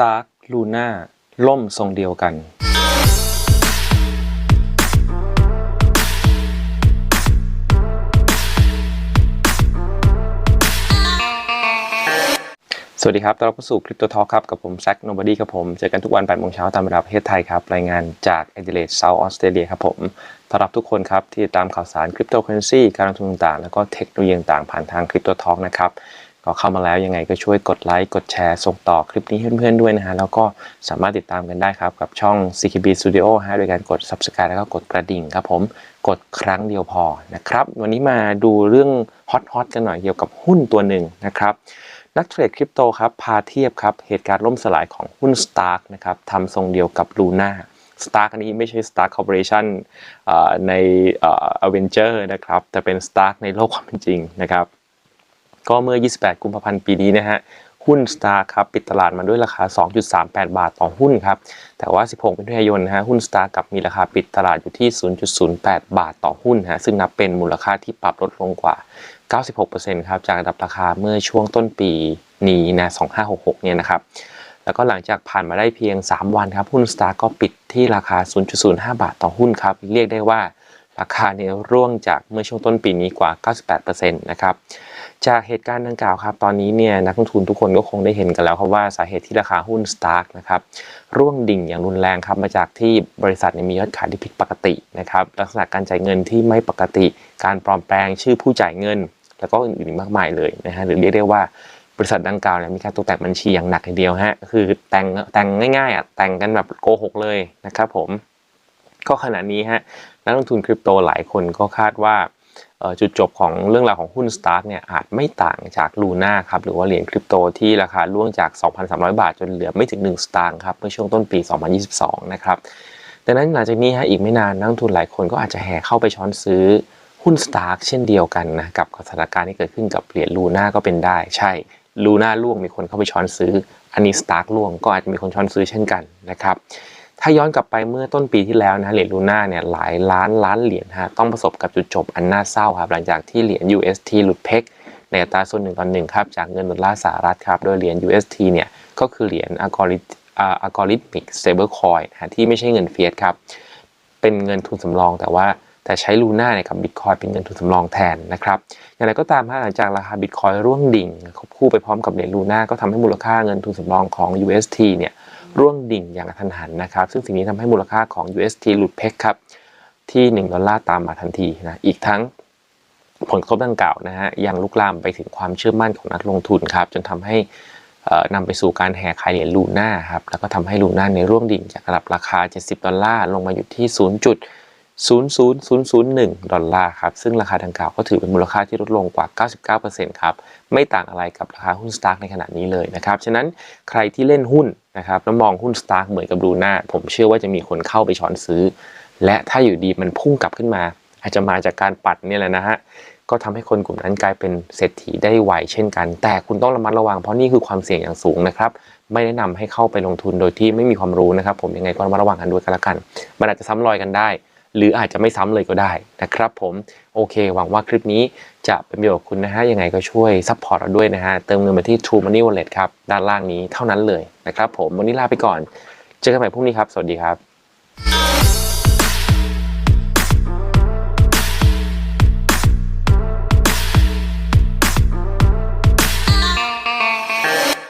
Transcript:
Stark Luna ล่มทรงเดียวกันสวัสดีครับต้อนรับเข้าสู่ Crypto Talk ครับ กับผมแซคโนบอดี้ครับผม เจอกันทุกวัน8โมงเช้าตามเวลาประเทศไทยครับ รายงานจาก Adelaide South Australia ครับผมต้อนรับทุกคนครับ ที่ติดตามข่าวสารคริปโตเคอเรนซีการลงทุนต่างๆ แล้วก็เทคโนโลยีต่างๆ ผ่านทาง Crypto Talk นะครับ ก็เข้ามาแล้วยังไงก็ช่วยกดไลค์กดแชร์ส่งต่อคลิปนี้ให้เพื่อนๆด้วยนะฮะแล้วก็สามารถติดตามกันได้ครับกับช่อง CKB Studio ฮะโดยการกด Subscribe แล้วก็กดกระดิ่งครับผมกดครั้งเดียวพอนะครับวันนี้มาดูเรื่องฮอตๆกันหน่อยเกี่ยวกับหุ้นตัวหนึ่งนะครับนักเทรดคริปโตครับพาเทียบครับเหตุการณ์ล่มสลายของหุ้น Stark นะครับทำทรงเดียวกับ Luna Stark อันนี้ไม่ใช่ Stark Corporation เอ่อในเอ่อ Avenger นะครับแต่เป็น Stark ในโลกความเป็นจริงนะครับ ก็เมื่อ 28 กุมภาพันธ์ปีนี้นะฮะหุ้น Star ครับปิดตลาดมาด้วยราคา 2.38 บาทต่อหุ้นครับแต่ว่า 16มิถุนายนนะฮะหุ้น Star กลับมีราคาปิดตลาดอยู่ที่ 0.08 บาทต่อหุ้นฮะซึ่งนับเป็นมูลค่าที่ปรับลดลงกว่า 96%ครับจากระดับราคาเมื่อช่วงต้นปีนี้นะ2566 เนี่ยนะครับแล้วก็หลังจากผ่านมาได้เพียง 3 วันครับ หุ้น Star ก็ปิดที่ราคา 0.05 บาทต่อหุ้นครับ เรียกได้ว่า ราคาเนี่ยร่วงจากเมื่อช่วงต้นปีนี้กว่า 98%นะครับ จากเหตุการณ์ดังกล่าวครับ ตอนนี้เนี่ยนักลงทุนทุกคนก็คงได้เห็นกันแล้วครับว่าสาเหตุที่ราคาหุ้น Stark นะครับร่วงดิ่งอย่างรุนแรงครับมาจากที่บริษัทเนี่ยมียอดขายที่ผิดปกตินะครับลักษณะการจ่ายเงินที่ไม่ปกติ การปลอมแปลงชื่อผู้จ่ายเงิน แล้วก็อื่นๆมากมายเลยนะฮะหรือเรียกได้ว่าบริษัทดังกล่าวเนี่ยมีการตกแต่งบัญชีอย่างหนักทีเดียวฮะคือแต่งแต่งง่ายๆอะแต่งกันแบบโกหกเลยนะครับผม ก็ขณะนี้ฮะนักลงทุนคริปโตหลายคนก็คาดว่าจุดจบของเรื่องราวของหุ้น Stark เนี่ยอาจไม่ต่างจาก Luna ครับหรือว่าเหรียญคริปโตที่ราคาล่วงจาก 2,300 บาทจนเหลือไม่ถึง 1 สตางค์ครับเมื่อช่วงต้นปี 2022 นะครับดังนั้นหลังจากนี้ฮะอีกไม่นานนักลงทุนหลายคนก็อาจจะแห่เข้าไปช้อนซื้อหุ้น Stark เช่นเดียวกันนะกับสถานการณ์ที่เกิดขึ้นกับเหรียญ Luna ก็เป็นได้ ใช่ Luna ล่วงมีคนเข้าไปช้อนซื้อ อันนี้ Stark ล่วงก็อาจจะมีคนช้อนซื้อเช่นกันนะครับ ถ้าย้อนกลับไปเมื่อต้นปีที่แล้วนะเหรียญลูน่าเนี่ยหลายล้านล้านเหรียญฮะต้องประสบกับจุดจบอันน่าเศร้าครับหลังจากที่เหรียญ UST หลุดเพกในอัตราส่วนหนึ่งต่อหนึ่งครับจากเงินดอลลาร์สหรัฐครับโดยเหรียญ UST เนี่ยก็คือเหรียญ algorithmic stablecoin ฮะที่ไม่ใช่เงินเฟียสครับเป็นเงินทุนสำรองแต่ว่าแต่ใช้ลูน่าเนี่ยกับบิตคอยเป็นเงินทุนสำรองแทนนะครับอย่างไรก็ตามหลังจากราคาบิตคอยร่วงดิ่งควบคู่ไปพร้อมกับเหรียญลูน่าก็ทำให้มูลค่าเงินทุนสำรองของ UST เนี่ย ร่วงดิ่งอย่างกระทันหันนะครับ ซึ่งสิ่งนี้ทำให้มูลค่าของ UST หลุดเพกครับที่ 1 ดอลลาร์ตามมาทันทีนะ อีกทั้งผลกระทบดังกล่าวนะฮะยังลุกลามไปถึงความเชื่อมั่นของนักลงทุนครับ จนทำให้นำไปสู่การแห่ขายเหรียญลูน่าครับ แล้วก็ทำให้ลูน่าในร่วงดิ่งจากระดับราคา 70 ดอลลาร์ ลงมาอยู่ที่ 0.00001 ดอลลาร์ครับ ซึ่งราคาดังกล่าวก็ถือเป็นมูลค่าที่ลดลงกว่า 99%ครับ ไม่ต่างอะไรกับราคาหุ้น Stark ในขณะนี้เลยนะครับ ฉะนั้นใครที่เล่นหุ้น นะครับแล้วมองหุ้น Stark เหมือนกับลูน่าผมเชื่อว่าจะมีคนเข้าไปช้อนซื้อ และถ้าอยู่ดีมันพุ่งกลับขึ้นมา อาจจะมาจากการปัดเนี่ยแหละนะฮะก็ทำให้คนกลุ่มนั้นกลายเป็นเศรษฐีได้ไวเช่นกัน แต่คุณต้องระมัดระวังเพราะนี่คือความเสี่ยงอย่างสูงนะครับ ไม่แนะนำให้เข้าไปลงทุนโดยที่ไม่มีความรู้นะครับ ผมยังไงก็ระมัดระวังกันด้วยกันละกัน มันอาจจะซ้ำรอยกันได้ หรืออาจจะไม่ซ้ำเลยก็ได้นะครับ ผมโอเค หวังว่าคลิปนี้ จะเป็นประโยชน์คุณนะฮะยังไงก็ช่วยซัพพอร์ตเราด้วยนะฮะเติมเงินมาที่ True Money Wallet ครับด้านล่างนี้เท่านั้นเลยนะครับผมวันนี้ลาไปก่อน เจอกันใหม่พรุ่งนี้ครับ สวัสดีครับ